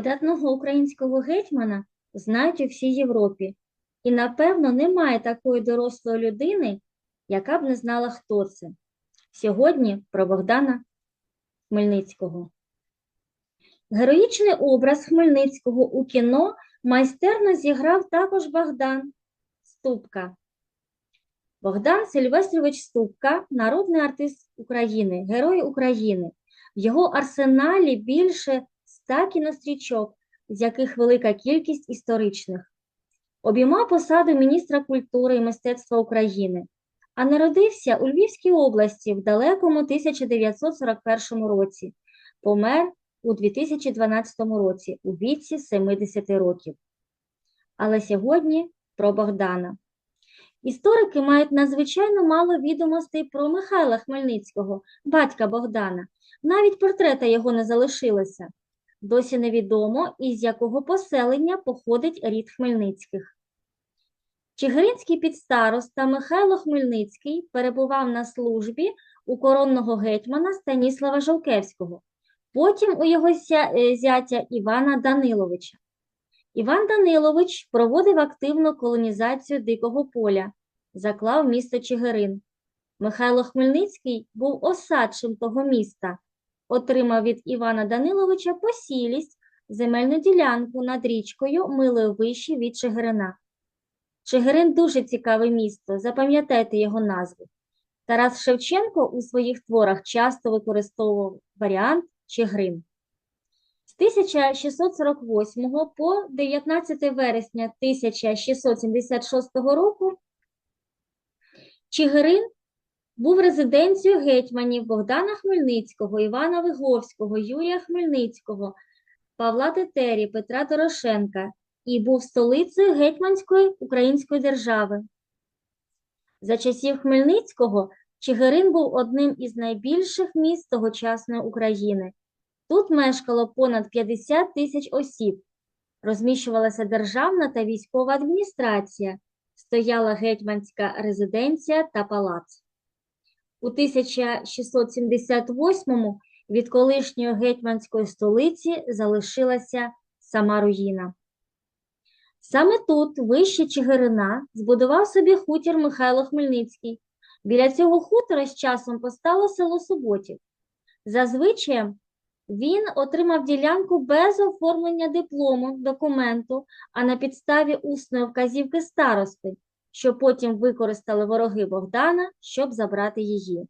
Видатного українського гетьмана знають у всій Європі, і, напевно, немає такої дорослої людини, яка б не знала, хто це. Сьогодні про Богдана Хмельницького. Героїчний образ Хмельницького у кіно майстерно зіграв також Богдан Ступка. Богдан Сильвестрович Ступка – народний артист України, герой України. В його арсеналі більше ста кінострічок, з яких велика кількість історичних. Обіймав посаду міністра культури і мистецтва України, а народився у Львівській області в далекому 1941 році. Помер у 2012 році у віці 70 років. Але сьогодні про Богдана. Історики мають надзвичайно мало відомостей про Михайла Хмельницького, батька Богдана. Навіть портрета його не залишилося. Досі невідомо, із якого поселення походить рід Хмельницьких. Чигиринський підстароста Михайло Хмельницький перебував на службі у коронного гетьмана Станіслава Жолкевського, потім у його е, зятя Івана Даниловича. Іван Данилович проводив активну колонізацію Дикого поля, заклав місто Чигирин. Михайло Хмельницький був осадчим того міста, отримав від Івана Даниловича посілість, земельну ділянку над річкою милою вище від Чигирина. Чигирин дуже цікаве місто, запам'ятайте його назву. Тарас Шевченко у своїх творах часто використовував варіант Чигирин. З 1648 по 19 вересня 1676 року Чигирин був резиденцією гетьманів Богдана Хмельницького, Івана Виговського, Юрія Хмельницького, Павла Тетері, Петра Дорошенка і був столицею гетьманської української держави. За часів Хмельницького Чигирин був одним із найбільших міст тогочасної України. Тут мешкало понад 50 тисяч осіб, розміщувалася державна та військова адміністрація, стояла гетьманська резиденція та палац. У 1678-му від колишньої гетьманської столиці залишилася сама руїна. Саме тут, вище Чигирина, збудував собі хутір Михайло Хмельницький. Біля цього хутора з часом постало село Суботів. Зазвичай він отримав ділянку без оформлення диплому, документу, а на підставі усної вказівки старости, що потім використали вороги Богдана, щоб забрати її.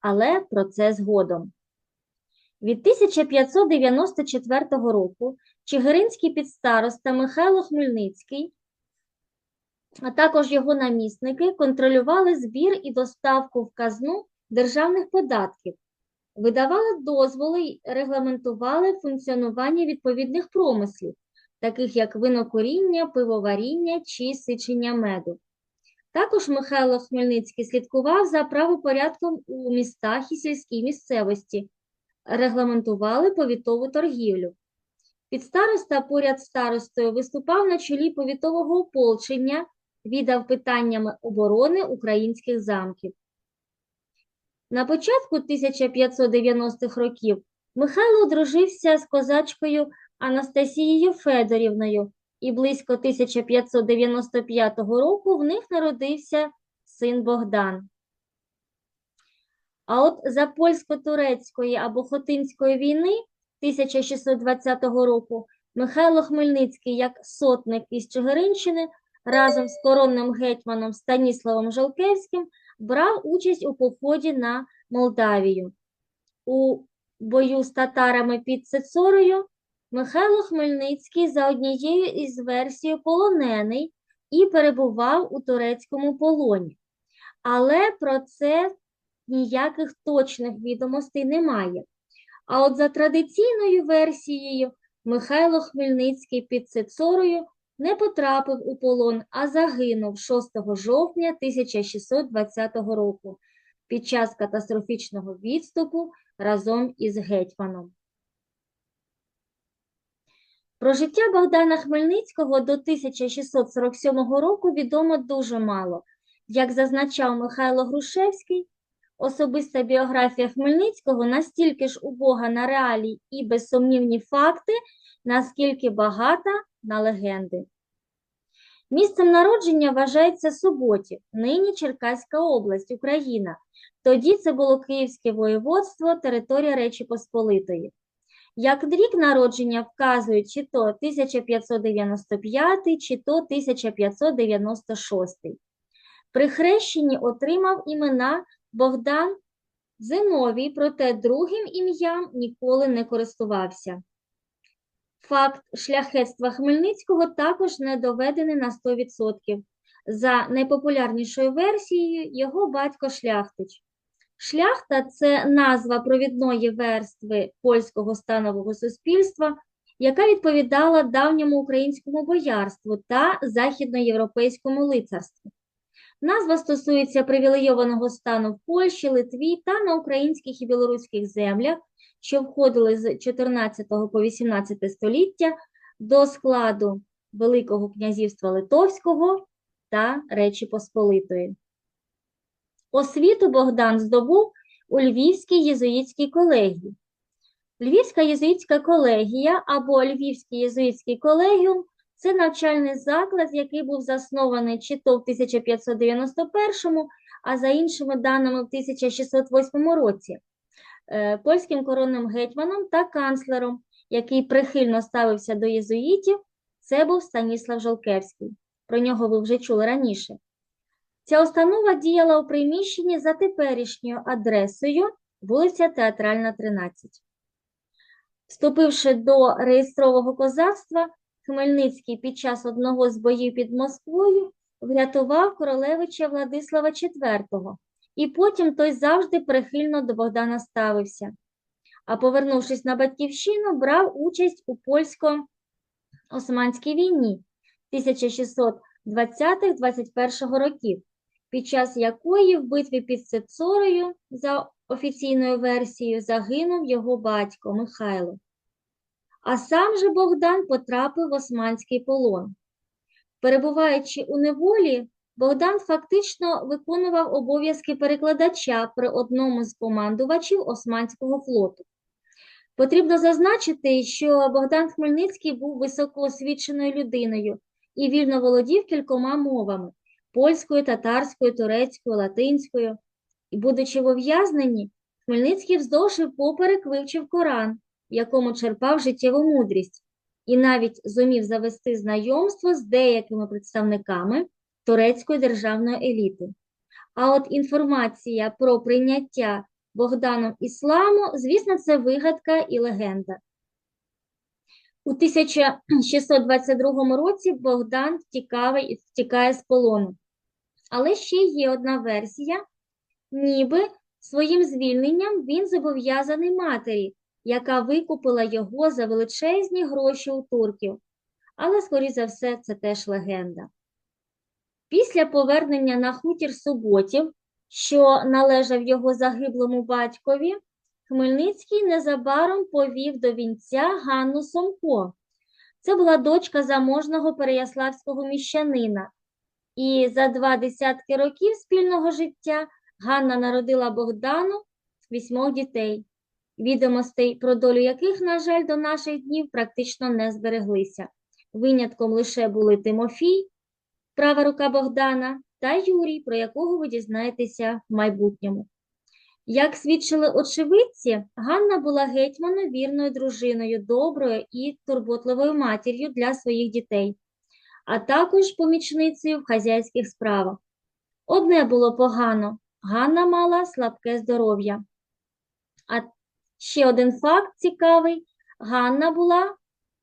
Але про це згодом. Від 1594 року Чигиринський підстароста Михайло Хмельницький, а також його намісники контролювали збір і доставку в казну державних податків, видавали дозволи й регламентували функціонування відповідних промислів, таких як винокуріння, пивоваріння чи сичення меду. Також Михайло Хмельницький слідкував за правопорядком у містах і сільській місцевості, регламентували повітову торгівлю. Підстароста поряд з старостою виступав на чолі повітового ополчення, віддав питаннями оборони українських замків. На початку 1590-х років Михайло одружився з козачкою Анастасією Федорівною, і близько 1595 року в них народився син Богдан. А от за польсько-турецької або Хотинської війни 1620 року Михайло Хмельницький як сотник із Чигиринщини разом з коронним гетьманом Станіславом Жалкевським брав участь у поході на Молдавію. У бою з татарами під Цицорою Михайло Хмельницький за однією із версій полонений і перебував у турецькому полоні. Але про це ніяких точних відомостей немає. А от за традиційною версією Михайло Хмельницький під Цицорою не потрапив у полон, а загинув 6 жовтня 1620 року під час катастрофічного відступу разом із гетьманом. Про життя Богдана Хмельницького до 1647 року відомо дуже мало. Як зазначав Михайло Грушевський, Особиста біографія Хмельницького настільки ж убога на реалії і безсумнівні факти, наскільки багата на легенди. Місцем народження вважається Суботів, нині Черкаська область, Україна. Тоді це було Київське воєводство, територія Речі Посполитої. Як рік народження вказують чи то 1595, чи то 1596. При хрещенні отримав імена Богдан Зиновій, проте другим ім'ям ніколи не користувався. Факт шляхетства Хмельницького також не доведений на 100%. За найпопулярнішою версією, його батько Шляхтич. Шляхта це назва провідної верстви польського станового суспільства, яка відповідала давньому українському боярству та західноєвропейському лицарству. Назва стосується привілейованого стану в Польщі, Литві та на українських і білоруських землях, що входили з 14 по 18 століття до складу Великого князівства Литовського та Речі Посполитої. Освіту Богдан здобув у Львівській єзуїтській колегії. Львівська єзуїтська колегія або Львівський єзуїтський колегіум це навчальний заклад, який був заснований чи то в 1591, а за іншими даними в 1608 році е, польським коронним гетьманом та канцлером, який прихильно ставився до єзуїтів, це був Станіслав Жолкевський. Про нього ви вже чули раніше. Ця установа діяла у приміщенні за теперішньою адресою вулиця Театральна, 13. Вступивши до реєстрового козацтва, Хмельницький під час одного з боїв під Москвою врятував королевича Владислава IV, і потім той завжди прихильно до Богдана ставився. А повернувшись на батьківщину, брав участь у польсько-османській війні 1620-21 років, під час якої в битві під Сецорою, за офіційною версією, загинув його батько Михайло. А сам же Богдан потрапив в османський полон. Перебуваючи у неволі, Богдан фактично виконував обов'язки перекладача при одному з командувачів Османського флоту. Потрібно зазначити, що Богдан Хмельницький був високоосвіченою людиною і вільно володів кількома мовами польською, татарською, турецькою, латинською. І, будучи в ув'язненні, Хмельницький вздовж і поперек вивчив Коран, в якому черпав життєву мудрість, і навіть зумів завести знайомство з деякими представниками турецької державної еліти. А от інформація про прийняття Богданом ісламу, звісно, це вигадка і легенда. У 1622 році Богдан втікає, з полону. Але ще є одна версія, ніби своїм звільненням він зобов'язаний матері, яка викупила його за величезні гроші у турків. Але, скоріше за все, це теж легенда. Після повернення на хутір Суботів, що належав його загиблому батькові, Хмельницький незабаром повів до вінця Ганну Сомко. Це була дочка заможного переяславського міщанина. І за два десятки років спільного життя Ганна народила Богдану вісьмох дітей, відомостей про долю яких, на жаль, до наших днів практично не збереглися. Винятком лише були Тимофій, права рука Богдана, та Юрій, про якого ви дізнаєтеся в майбутньому. Як свідчили очевидці, Ганна була гетьману вірною дружиною, доброю і турботливою матір'ю для своїх дітей, а також помічницею в хазяйських справах. Одне було погано Ганна мала слабке здоров'я. А ще один факт цікавий: Ганна була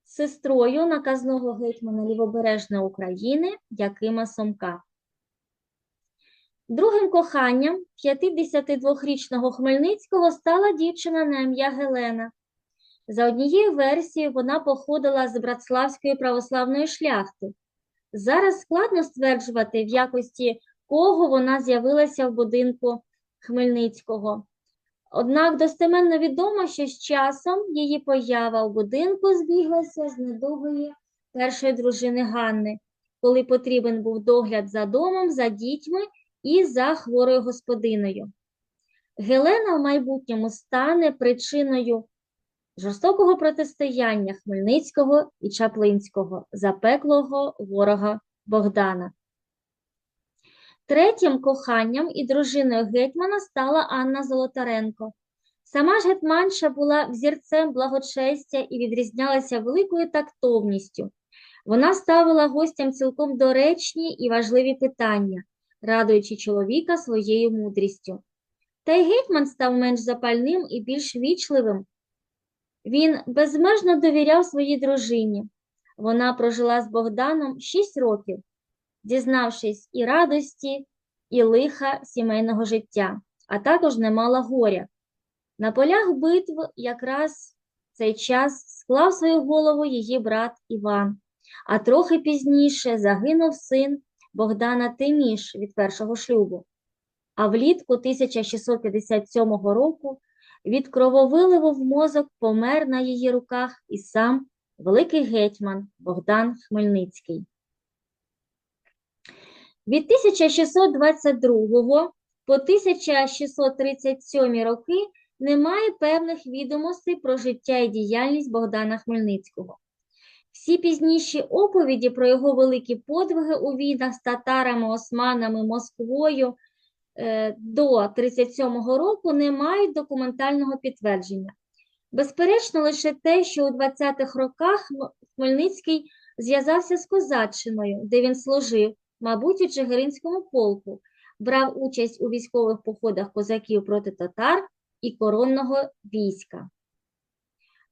сестрою наказного гетьмана Лівобережної України Якима Сомка. Другим коханням 52-річного Хмельницького стала дівчина на ім'я Гелена. За однією версією, вона походила з братславської православної шляхти. Зараз складно стверджувати, в якості кого вона з'явилася в будинку Хмельницького. Однак достеменно відомо, що з часом її поява у будинку збіглася з недовгої першої дружини Ганни, коли потрібен був догляд за домом, за дітьми і за хворою господиною. Гелена в майбутньому стане причиною жорстокого протистояння Хмельницького і Чаплинського, запеклого ворога Богдана. Третім коханням і дружиною гетьмана стала Анна Золотаренко. Сама ж гетьманша була взірцем благочестя і відрізнялася великою тактовністю. Вона ставила гостям цілком доречні і важливі питання, радуючи чоловіка своєю мудрістю. Та й гетьман став менш запальним і більш вічливим. Він безмежно довіряв своїй дружині. Вона прожила з Богданом шість років, дізнавшись і радості, і лиха сімейного життя, а також немало горя. На полях битв якраз цей час склав свою голову її брат Іван, а трохи пізніше загинув син Богдана Тиміш від першого шлюбу. А влітку 1657 року від крововиливу в мозок помер на її руках і сам великий гетьман Богдан Хмельницький. Від 1622 по 1637 роки немає певних відомостей про життя і діяльність Богдана Хмельницького. Всі пізніші оповіді про його великі подвиги у війнах з татарами, османами, Москвою до 37-го року не мають документального підтвердження. Безперечно, лише те, що у 20-х роках Хмельницький зв'язався з Козаччиною, де він служив, мабуть, у Чигиринському полку, брав участь у військових походах козаків проти татар і коронного війська.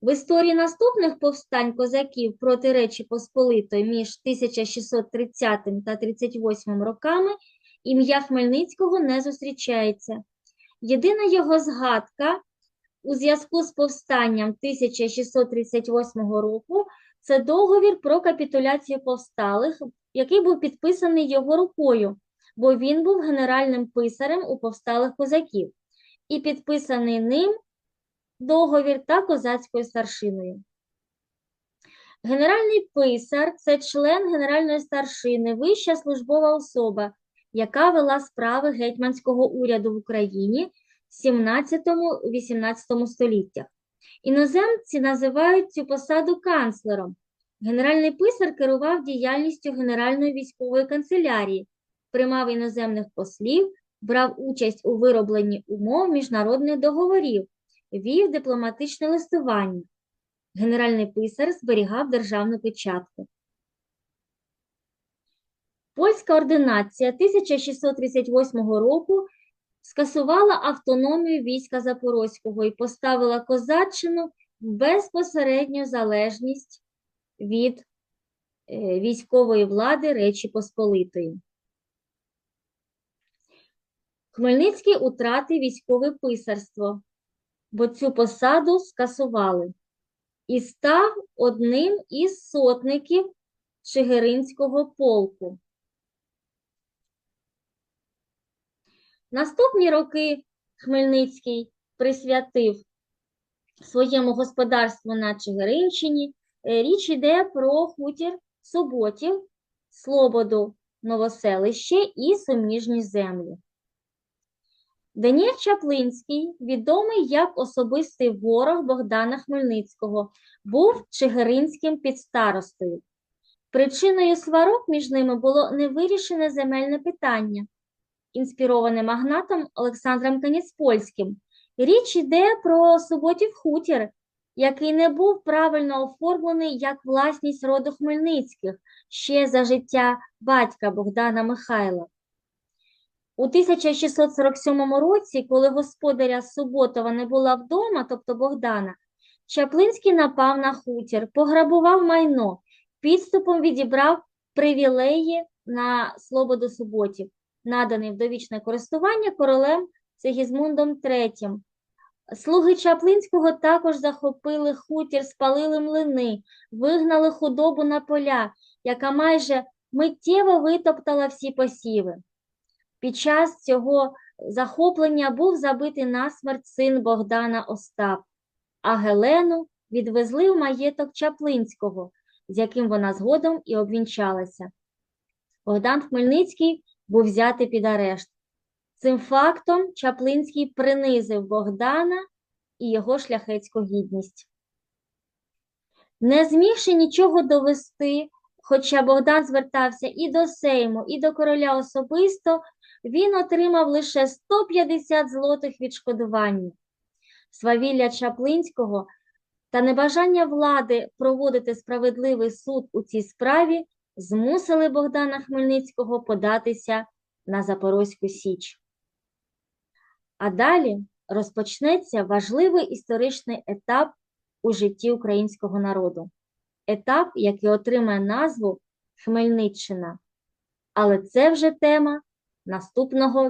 В історії наступних повстань козаків проти Речі Посполитої між 1630 та 38 роками ім'я Хмельницького не зустрічається. Єдина його згадка у зв'язку з повстанням 1638 року це договір про капітуляцію повсталих, який був підписаний його рукою, бо він був генеральним писарем у повсталих козаків, і підписаний ним договір та козацькою старшиною. Генеральний писар це член генеральної старшини, вища службова особа, яка вела справи гетьманського уряду в Україні в 17-18 століттях. Іноземці називають цю посаду канцлером. Генеральний писар керував діяльністю Генеральної військової канцелярії, приймав іноземних послів, брав участь у виробленні умов міжнародних договорів, вів дипломатичне листування. Генеральний писар зберігав державну печатку. Польська ординація 1638 року скасувала автономію війська Запорозького і поставила Козаччину в безпосередню залежність від е, військової влади Речі Посполитої. Хмельницький утратив військове писарство, бо цю посаду скасували, і став одним із сотників Чигиринського полку. Наступні роки Хмельницький присвятив своєму господарству на Чигиринщині. Е, Річ йде про хутір Суботів, Слободу, Новоселище і суміжні землі. Даніель Чаплинський, відомий як особистий ворог Богдана Хмельницького, був чигиринським підстаростою. Причиною сварок між ними було невирішене земельне питання, інспіроване магнатом Олександром Каніцпольським. Річ йде про Суботів хутір, який не був правильно оформлений як власність роду Хмельницьких ще за життя батька Богдана Михайла. У 1647 році, коли господаря Суботова не була вдома, тобто Богдана, Чаплинський напав на хутір, пограбував майно, підступом відібрав привілеї на Слободу Суботів, наданий в довічне користування королем Сигізмундом III. Слуги Чаплинського також захопили хутір, спалили млини, вигнали худобу на поля, яка майже миттєво витоптала всі посіви. Під час цього захоплення був забитий насмерть син Богдана Остап, а Гелену відвезли в маєток Чаплинського, з яким вона згодом і обвінчалася. Богдан Хмельницький був взятий під арешт. Цим фактом Чаплинський принизив Богдана і його шляхетську гідність. Не змігши нічого довести, хоча Богдан звертався і до Сейму, і до короля особисто, він отримав лише 150 злотих відшкодування. Свавілля Чаплинського та небажання влади проводити справедливий суд у цій справі змусили Богдана Хмельницького податися на Запорозьку Січ. А далі розпочнеться важливий історичний етап у житті українського народу. Етап, який отримає назву Хмельниччина. Але це вже тема наступного